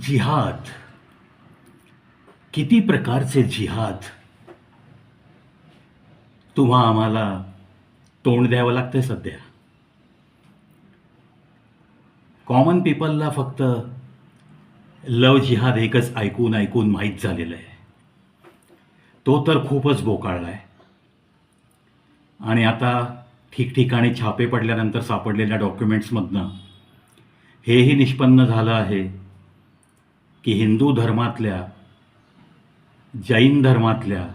जिहाद. किती प्रकारचे जिहाद. तुम्हा आम्हाला तोंड द्यावं लागतंय सध्या. कॉमन पीपलला फक्त लव जिहाद एकच ऐकून ऐकून माहीत झालेलं आहे. तो तर खूपच बोकाळला आहे आणि आता ठिकठिकाणी छापे पडल्यानंतर सापडलेल्या डॉक्युमेंट्समधनं हेही निष्पन्न झालं आहे. की हिंदू धर्मातल्या जैन धर्मातल्या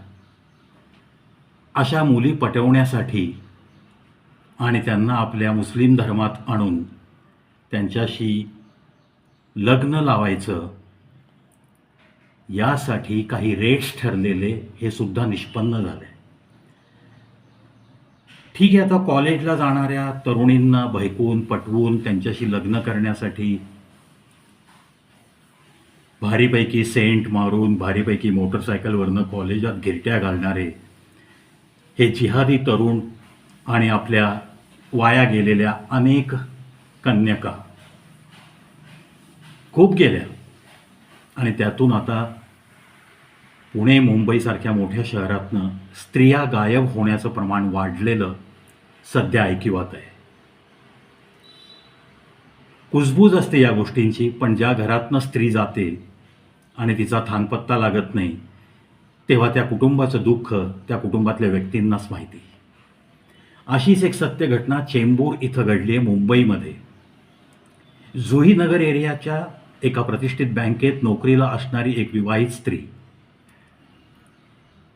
अशा मुली पटवण्यासाठी आणि त्यांना आपल्या मुस्लिम धर्मात आणून त्यांच्याशी लग्न लावायचं यासाठी काही रेट्स ठरलेले हे सुद्धा निष्पन्न झाले. ठीक आहे आता कॉलेजला जाणाऱ्या तरुणींना भयकून पटवून त्यांच्याशी लग्न करण्यासाठी भारीपैकी सेंट मारून भारीपैकी मोटरसायकलवरनं कॉलेजात गिरट्या घालणारे हे जिहादी तरुण आणि आपल्या वाया गेलेल्या अनेक कन्यका खूप गेल्या. आणि त्यातून आता पुणे मुंबईसारख्या मोठ्या शहरातनं स्त्रिया गायब होण्याचं प्रमाण वाढलेलं सध्या ऐकिवात आहे. कुजबूज असते या गोष्टींची पण ज्या घरातनं स्त्री जाते आणि तिचा थानपत्ता लागत नाही तेव्हा त्या कुटुंबाचं दुःख त्या कुटुंबातल्या व्यक्तींनाच माहिती. अशीच एक सत्य घटना चेंबूर इथं घडली आहे मुंबईमध्ये. जुहीनगर एरियाच्या एका प्रतिष्ठित बँकेत नोकरीला असणारी एक विवाहित स्त्री.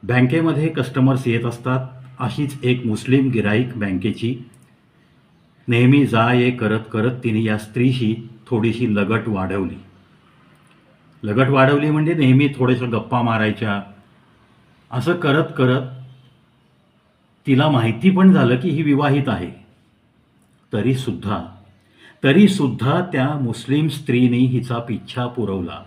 बँकेमध्ये कस्टमर्स येत असतात अशीच एक मुस्लिम गिराईक बँकेची. नेहमी जा ये करत करत तिने या स्त्रीशी थोडीशी लगट वाढवली. लगट वाढवली म्हणजे नेहमी थोड्याशा गप्पा मारायच्या. असं करत करत तिला माहिती पण झालं की ही विवाहित आहे. तरीसुद्धा तरीसुद्धा त्या मुस्लिम स्त्रीने हिचा पिच्छा पुरवला.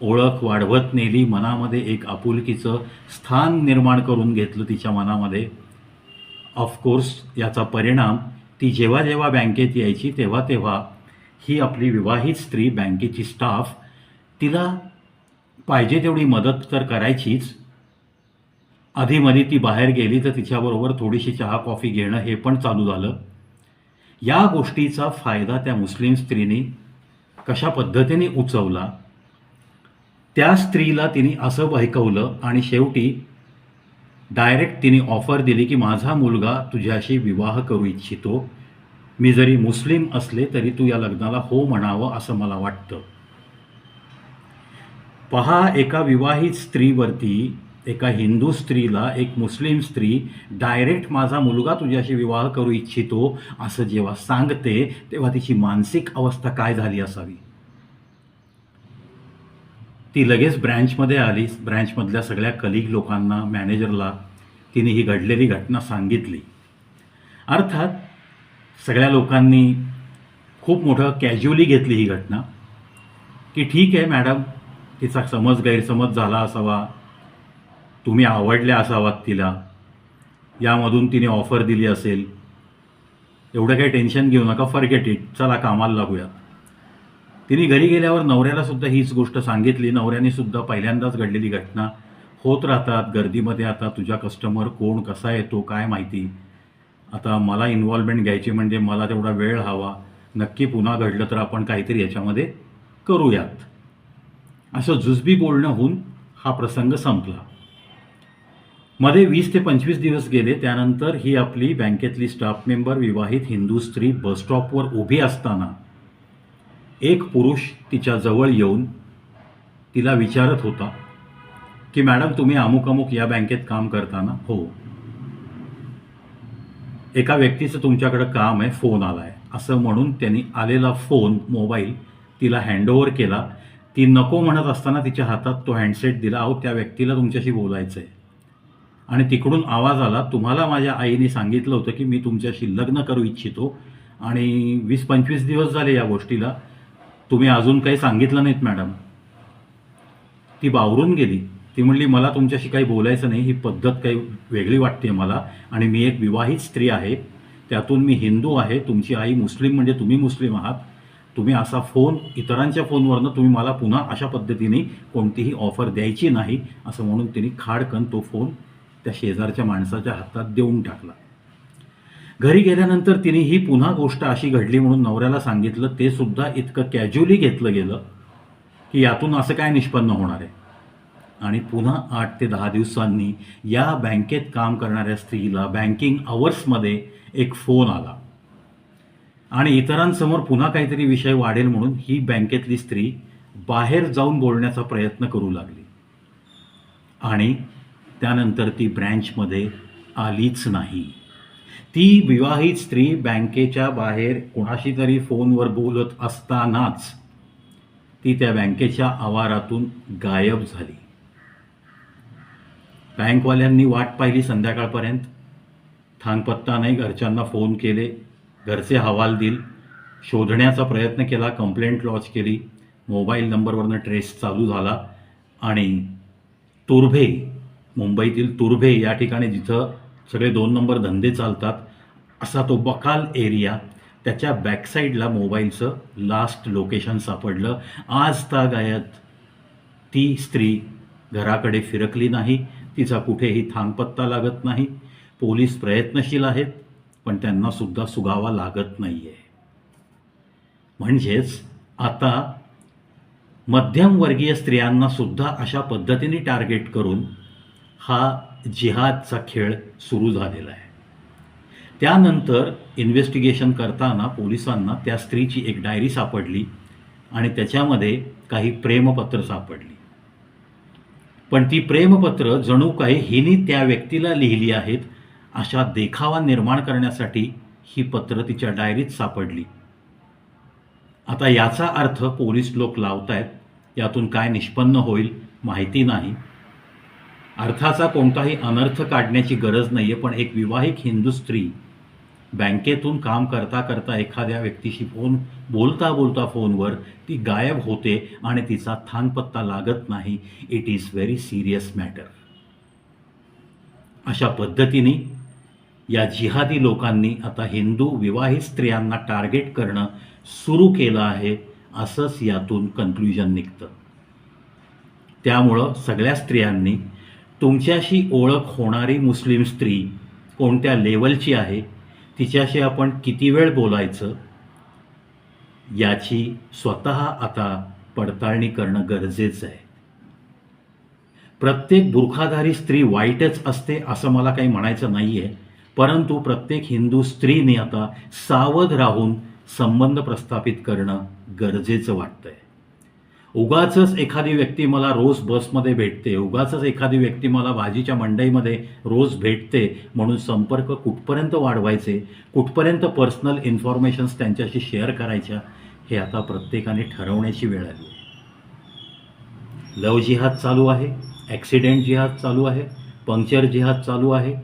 ओळख वाढवत नेली मनामध्ये एक आपुलकीचं स्थान निर्माण करून घेतलं तिच्या मनामध्ये. ऑफकोर्स याचा परिणाम ती जेव्हा जेव्हा बँकेत यायची तेव्हा तेव्हा ही आपली विवाहित स्त्री बँकेची स्टाफ तिला पाहिजे तेवढी मदत तर करायचीच. आधीमध्ये ती बाहेर गेली तर तिच्याबरोबर थोडीशी चहा कॉफी घेणं हे पण चालू झालं. या गोष्टीचा फायदा त्या मुस्लिम स्त्रीने कशा पद्धतीने उचवला त्या स्त्रीला तिने असं बहकवलं आणि शेवटी डायरेक्ट तिने ऑफर दिली की माझा मुलगा तुझ्याशी विवाह करू इच्छितो. मी जरी मुस्लिम असले तरी तू या लग्नाला हो म्हणावं असं मला वाटतं. पहा एका विवाहित स्त्रीवरती एका हिंदू स्त्रीला एक मुस्लिम स्त्री डायरेक्ट माझा मुलगा तुझ्याशी विवाह करू इच्छितो असं जेव्हा सांगते तेव्हा तिची मानसिक अवस्था काय झाली असावी? ती लगेच ब्रँचमध्ये आली. ब्रँचमधल्या सगळ्या कलिग लोकांना मॅनेजरला तिने ही घडलेली घटना सांगितली. अर्थात सगळ्या लोकांनी खूप मोठं कॅज्युअली घेतली ही घटना की ठीक आहे मॅडम तिचा समज गैरसमज झाला असावा तुम्ही आवडल्या असावात तिला यामधून तिने ऑफर दिली असेल. एवढं काही टेन्शन घेऊ नका फरगेट इट चला कामाला लागूयात. तिने घरी गेल्यावर नवऱ्याला सुद्धा हीच गोष्ट सांगितली. नवऱ्याने सुद्धा पहिल्यांदाच घडलेली घटना. होत राहतात गर्दीमध्ये आता तुझ्या कस्टमर कोण कसा येतो काय माहिती? आता मला इन्व्हॉल्वमेंट घ्यायची म्हणजे मला तेवढा वेळ हवा. नक्की पुन्हा घडलं तर आपण काहीतरी याच्यामध्ये करूयात. असं जुजबी बोलणं होऊन हा प्रसंग संपला. मध्ये वीस ते पंचवीस दिवस गेले त्यानंतर ही आपली बँकेतली स्टाफ मेंबर विवाहित हिंदू स्त्री बसस्टॉपवर उभी असताना एक पुरुष तिच्या जवळ येऊन तिला विचारत होता की मॅडम तुम्ही अमुक अमुक या बँकेत काम करताना? हो. एका व्यक्तीचं तुमच्याकडं काम आहे फोन आला आहे असं म्हणून त्यांनी आलेला फोन मोबाईल तिला हँडओव्हर केला. ती नको म्हणत असताना तिच्या हातात तो हँडसेट दिला. अहो त्या व्यक्तीला तुमच्याशी बोलायचं आहे आणि तिकडून आवाज आला तुम्हाला माझ्या आईने सांगितलं होतं की मी तुमच्याशी लग्न करू इच्छितो. आणि वीस पंचवीस दिवस झाले या गोष्टीला. तुम्ही अजून काही सांगितलं नाहीत मॅडम. ती बावरून गेली. ती म्हणली मला तुमच्याशी काही बोलायचं नाही. ही पद्धत काही वेगळी वाटते मला. आणि मी एक विवाहित स्त्री आहे. त्यातून मी हिंदू आहे. तुमची आई मुस्लिम म्हणजे तुम्ही मुस्लिम आहात. तुम्ही असा फोन इतरांच्या फोनवरनं तुम्ही मला पुन्हा अशा पद्धतीने कोणतीही ऑफर द्यायची नाही असं म्हणून तिने खाडकन तो फोन त्या शेजारच्या माणसाच्या हातात देऊन टाकला. घरी गेल्यानंतर तिने ही पुन्हा गोष्ट अशी घडली म्हणून नवऱ्याला सांगितलं ते सुद्धा इतकं कॅज्युअली घेतलं गेलं की यातून असं काय निष्पन्न होणार आहे? आणि पुन्हा आठ ते दहा दिवसांनी या बँकेत काम करणाऱ्या स्त्रीला बँकिंग अवर्समध्ये एक फोन आला. आणि इतरांसमोर पुन्हा काहीतरी विषय वाढेल म्हणून ही बँकेतली स्त्री बाहेर जाऊन बोलण्याचा प्रयत्न करू लागली. आणि त्यानंतर ती ब्रँचमध्ये आलीच नाही. ती विवाहित स्त्री बँकेच्या बाहेर कोणाशी तरी फोनवर बोलत असतानाच ती त्या बँकेच्या आवारातून गायब झाली. बँकवाल्यांनी वाट पाहिली संध्याकाळपर्यंत. थांगपत्ता नाही घरच्यांना फोन केले. घरचे हवाल दिल शोधण्याचा प्रयत्न केला कंप्लेंट लॉन्च केली. मोबाईल नंबरवरनं ट्रेस चालू झाला. आणि तुर्भे मुंबईतील तुर्भे या ठिकाणी जिथं सगळे दोन नंबर धंदे चालतात असा तो बकाल एरिया त्याच्या बॅकसाईडला मोबाईलचं लास्ट लोकेशन सापडलं. आज तागायत ती स्त्री घराकडे फिरकली नाही. तिचा कुठेही थांगपत्ता लागत नाही. पोलीस प्रयत्नशील आहेत. पण त्यांना सुद्धा सुगावा लागत नाही आहे म्हणजेच आता मध्यमवर्गीय स्त्रियांना सुद्धा अशा पद्धतीने टार्गेट करून हा जिहादचा खेळ सुरू झालेला आहे. त्यानंतर इन्व्हेस्टिगेशन करताना पोलिसांना त्या स्त्रीची एक डायरी सापडली आणि त्याच्यामध्ये काही प्रेमपत्र सापडली. पण ती प्रेमपत्र जणू काही हिनी त्या व्यक्तीला लिहिली आहेत अशा देखावा निर्माण करण्यासाठी ही पत्र तिच्या डायरीत सापडली. आता याचा अर्थ पोलीस लोक लावतायत यातून काय निष्पन्न होईल माहिती नाही. अर्थाचा कोणताही अनर्थ काढण्याची गरज नाही आहे पण एक विवाहिक हिंदू स्त्री बँकेतून काम करता करता एखाद्या व्यक्तीशी फोन बोलता बोलता फोनवर ती गायब होते आणि तिचा थांगपत्ता लागत नाही. It is very serious matter अशा पद्धतीने या जिहादी लोकांनी आता हिंदू विवाहित स्त्रियांना टार्गेट करणं सुरू केलं आहे असंच यातून कन्क्ल्युजन निघतं. त्यामुळं सगळ्या स्त्रियांनी तुमच्याशी ओळख होणारी मुस्लिम स्त्री कोणत्या लेवलची आहे तिच्याशी आपण किती वेळ बोलायचं याची स्वतः आता पडताळणी करणं गरजेचं आहे. प्रत्येक बुरखाधारी स्त्री वाईटच असते असं मला काही म्हणायचं नाही आहे परंतु प्रत्येक हिंदू स्त्रीने आता सावध राहून संबंध प्रस्थापित करणं गरजेचं वाटतंय. उगाचच एखादी व्यक्ती मला रोज बसमध्ये भेटते उगाचच एखादी व्यक्ती मला भाजीच्या मंडईमध्ये रोज भेटते म्हणून संपर्क कुठपर्यंत वाढवायचे कुठपर्यंत पर्सनल इन्फॉर्मेशन्स त्यांच्याशी शेअर करायच्या हे आता प्रत्येकाने ठरवण्याची वेळ आली. आहे लव जिहाद चालू आहे ॲक्सिडेंट जिहाद चालू आहे पंक्चर जिहाद चालू आहे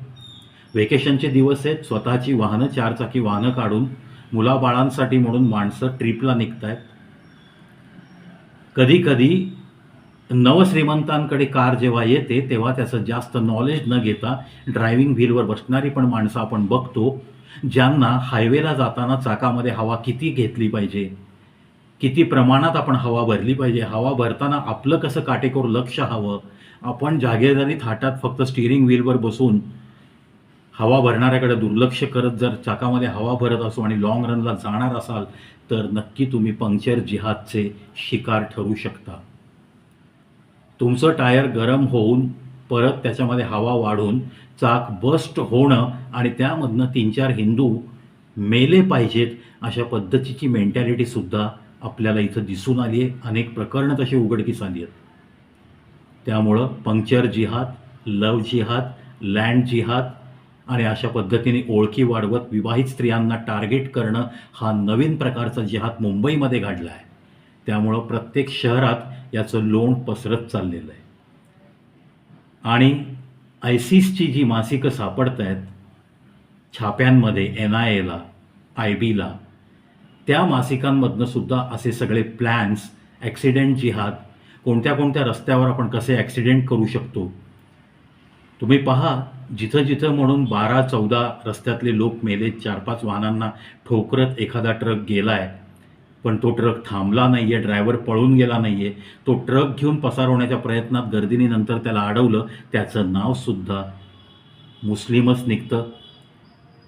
वेकेशनचे दिवस आहेत. स्वतःची वाहनं चारचाकी वाहनं काढून मुलाबाळांसाठी म्हणून माणसं ट्रिपला निघत आहेत कधी कधी नवश्रीमंतांकडे कार जेव्हा येते तेव्हा त्याचं जास्त नॉलेज न घेता ड्रायव्हिंग व्हीलवर बसणारी पण माणसं आपण बघतो ज्यांना हायवेला जाताना चाकामध्ये हवा किती घेतली पाहिजे किती प्रमाणात आपण हवा भरली पाहिजे हवा भरताना आपलं कसं काटेकोर लक्ष हवं आपण जागेदारी थाटात फक्त स्टिअरिंग व्हीलवर बसून हवा भरणाऱ्याकडे दुर्लक्ष करत जर चाकामध्ये हवा भरत असो आणि लाँग रनला जाणार असाल तर नक्की तुम्ही पंक्चर जिहादचे शिकार ठरू शकता. तुमचं टायर गरम होऊन परत त्याच्यामध्ये हवा वाढून चाक बस्ट होणं आणि त्यामधनं तीन चार हिंदू मेले पाहिजेत अशा पद्धतीची मेंटॅलिटीसुद्धा आपल्याला इथं दिसून आली आहे अनेक प्रकरणं तशी उघडकीस आली आहेत त्यामुळं पंक्चर जिहाद लव जिहाद लँड जिहाद आणि अशा पद्धतीने ओळखी वाढवत विवाहित स्त्रियांना टार्गेट करणं हा नवीन प्रकारचा जिहाद मुंबईमध्ये घडला आहे त्यामुळं प्रत्येक शहरात याचं लोण पसरत चाललेलं आहे. आणि आयसिसची जी मासिकं सापडत आहेत छाप्यांमध्ये एन आय एला आय बीला त्या मासिकांमधनं सुद्धा असे सगळे प्लॅन्स ॲक्सिडेंट जिहाद कोणत्या कोणत्या रस्त्यावर आपण कसे ॲक्सिडेंट करू शकतो तुम्ही पहा. जिथं जिथं म्हणून बारा चौदा रस्त्यातले लोक मेले चार पाच वाहनांना ठोकरत एखादा ट्रक गेला आहे पण तो ट्रक थांबला नाही आहे ड्रायव्हर पळून गेला नाही आहे तो ट्रक घेऊन पसार होण्याच्या प्रयत्नात गर्दीनीनंतर त्याला अडवलं त्याचं नावसुद्धा मुस्लिमच निघतं.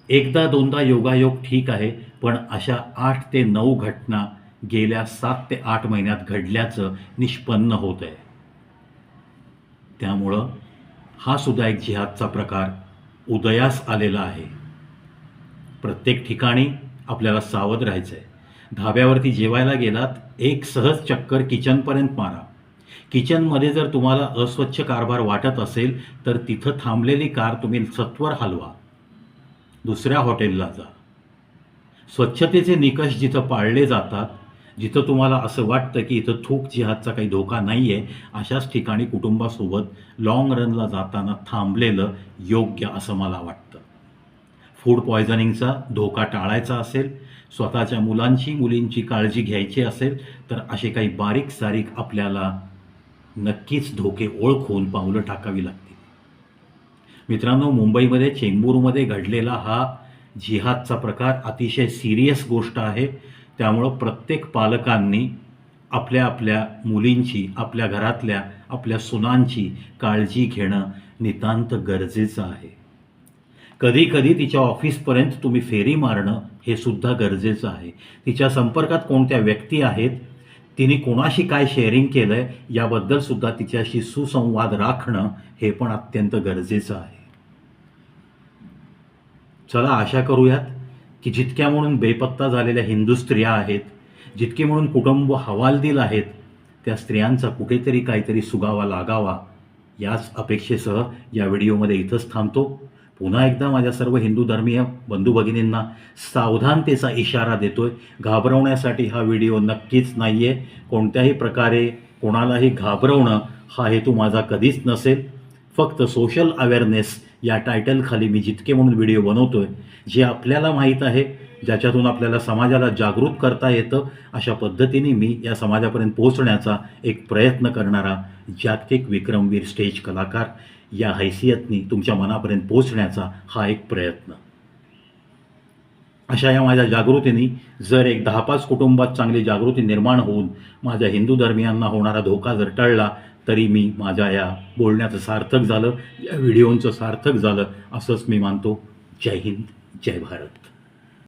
एकदा दोनदा योगायोग ठीक आहे पण अशा आठ ते नऊ घटना गेल्या सात ते आठ महिन्यात घडल्याचं निष्पन्न होत आहे त्यामुळं हा सुद्धा एक जिहादचा प्रकार उदयास आलेला आहे. प्रत्येक ठिकाणी आपल्याला सावध राहायचं आहे धाब्यावरती जेवायला गेलात एक सहज चक्कर किचनपर्यंत मारा. किचनमध्ये जर तुम्हाला अस्वच्छ कारभार वाटत असेल तर तिथं थांबलेली कार तुम्ही सत्वर हलवा. दुसऱ्या हॉटेलला जा. स्वच्छतेचे निकष जिथं पाळले जातात जिथं तुम्हाला असं वाटतं की इथं थूक जिहादचा काही धोका नाही आहे अशाच ठिकाणी कुटुंबासोबत लाँग रनला जाताना थांबलेलं योग्य असं मला वाटतं. फूड पॉयझनिंगचा धोका टाळायचा असेल स्वतःच्या मुलांची मुलींची काळजी घ्यायची असेल तर असे काही बारीक सारीक आपल्याला नक्कीच धोके ओळखून पावलं टाकावी लागतील. मित्रांनो मुंबईमध्ये चेंबूरमध्ये घडलेला हा जिहादचा प्रकार अतिशय सिरियस गोष्ट आहे. त्यामुळं प्रत्येक पालकांनी आपल्या आपल्या मुलींची आपल्या घरातल्या आपल्या सुनांची काळजी घेणं नितांत गरजेचं आहे. कधी कधी तिच्या ऑफिसपर्यंत तुम्ही फेरी मारणं हे सुद्धा गरजेचं आहे. तिच्या संपर्कात कोणत्या व्यक्ती आहेत तिने कोणाशी काय शेअरिंग केलं आहे याबद्दल सुद्धा तिच्याशी सुसंवाद राखणं हे पण अत्यंत गरजेचं आहे. चला आशा करूयात. की जितक्या म्हणून बेपत्ता झालेल्या हिंदू स्त्रिया आहेत जितके म्हणून कुटुंब हवालदिल आहेत त्या स्त्रियांचा कुठेतरी काहीतरी सुगावा लागावा याच अपेक्षेसह या व्हिडिओमध्ये इथंच थांबतो. पुन्हा एकदा माझ्या सर्व हिंदू धर्मीय बंधू भगिनींना सावधानतेचा इशारा देतोय. घाबरवण्यासाठी हा व्हिडिओ नक्कीच नाही आहे कोणत्याही प्रकारे कोणालाही घाबरवणं हा हेतू माझा कधीच नसेल. फक्त सोशल अवेअरनेस या टायटलखाली मी जितके म्हणून व्हिडिओ बनवतो आहे जे आपल्याला माहीत आहे ज्याच्यातून आपल्याला समाजाला जागृत करता येतं अशा पद्धतीने मी या समाजापर्यंत पोहोचण्याचा एक प्रयत्न करणारा जागतिक विक्रमवीर स्टेज कलाकार या हैसियतनी तुमच्या मनापर्यंत पोहोचण्याचा हा एक प्रयत्न. अशा या माझ्या जागृतीने जर एक दहा पाच कुटुंबात चांगली जागृती निर्माण होऊन माझ्या हिंदू धर्मियांना होणारा धोका जर टळला तरी मी माझ्या या बोलण्याचं सार्थक झालं या व्हिडिओंचं सार्थक झालं असंच मी मानतो. जय हिंद जय भारत.